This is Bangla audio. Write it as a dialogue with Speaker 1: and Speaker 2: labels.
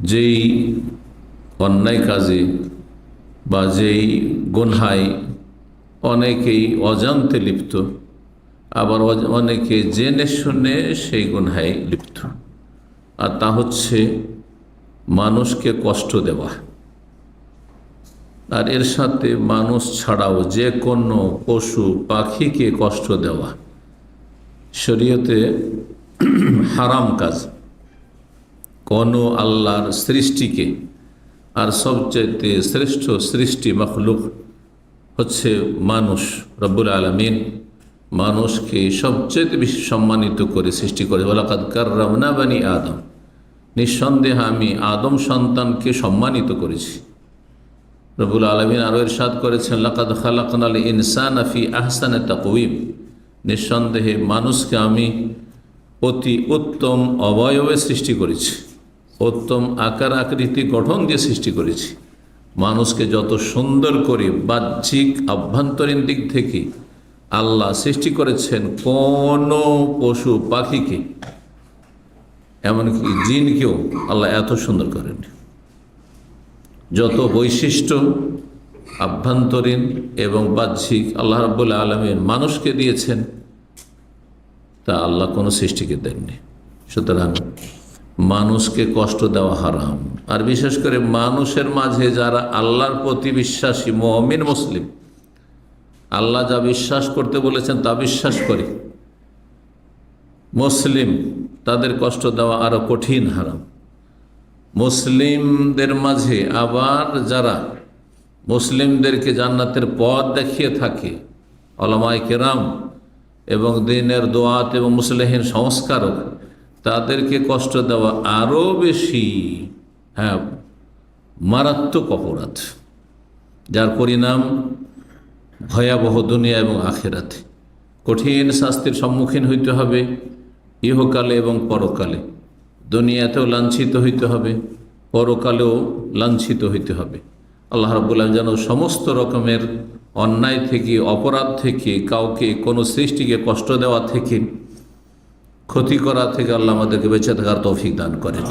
Speaker 1: যেই অন্যায় কাজে বা যেই গুনহায় অনেকেই অজান্তে লিপ্ত, আবার অনেকে জেনে শুনে সেই গুনহায় লিপ্ত। আর তা হচ্ছে মানুষকে কষ্ট দেওয়া। আর এর সাথে মানুষ ছাড়াও যে কোনো পশু পাখিকে কষ্ট দেওয়া। শরীয়তে হারাম কাজ। কোনো আল্লাহর সৃষ্টিকে আর সবচাইতে শ্রেষ্ঠ সৃষ্টি মখলুক হচ্ছে মানুষ রব্বুল আলমিন। মানুষকে সবচেয়ে বেশি সম্মানিত করে সৃষ্টি করে। ওলাকাদ কার রমনা বানি আদম। নিঃসন্দেহে আমি আদম সন্তানকে সম্মানিত করেছি। রবুল আলমিন আরও ইরশাদ করেছেন, লাকাদ খালাকাল ইনসান আফি আহসানে তাকউইম নিঃসন্দেহে মানুষকে আমি অতি উত্তম অবয়বে সৃষ্টি করেছি। উত্তম আকার আকৃতি গঠন দিয়ে সৃষ্টি করেছি। মানুষকে যত সুন্দর করে, বাহ্যিক আভ্যন্তরীণ দিক থেকে আল্লাহ সৃষ্টি করেছেন কোনো পশু পাখিকে, এমনকি জিনকেও আল্লাহ এত সুন্দর করেন। যত বৈশিষ্ট্য আভ্যন্তরীণ এবং বাহ্যিক আল্লাহ রাবুল আলমীর মানুষকে দিয়েছেন, তা আল্লাহ কোনো সৃষ্টিকে দেননি। সুতরাং মানুষকে কষ্ট দেওয়া হারাম। আর বিশেষ করে মানুষের মাঝে যারা আল্লাহর প্রতি বিশ্বাসী, মমিন, মুসলিম, আল্লাহ যা বিশ্বাস করতে বলেছেন তা বিশ্বাস করে। মুসলিম তাদের কষ্ট দেওয়া আরও কঠিন হারাম। মুসলিমদের মাঝে আবার যারা মুসলিমদেরকে জান্নাতের পথ দেখিয়ে থাকে অলমাই কেরাম এবং দিনের দোয়াত এবং মুসলিহীন সংস্কারক তাদেরকে কষ্ট দেওয়া আরও বেশি হ্যাঁ মারাত্মক অপরাধ, যার পরিণাম ভয়াবহ দুনিয়া এবং আখেরাতে। কঠিন শাস্তির সম্মুখীন হইতে হবে, ইহকালে এবং পরকালে। দুনিয়াতেও লাঞ্ছিত হইতে হবে, পরকালেও লাঞ্ছিত হইতে হবে। আল্লাহ রাবুল্লাহ যেন সমস্ত রকমের অন্যায় থেকে, অপরাধ থেকে, কাউকে কোনো সৃষ্টিকে কষ্ট দেওয়া থেকে ক্ষতি করা থেকে আল্লাহ আমাদেরকে বেঁচে থাকার তৌফিক দান করেন।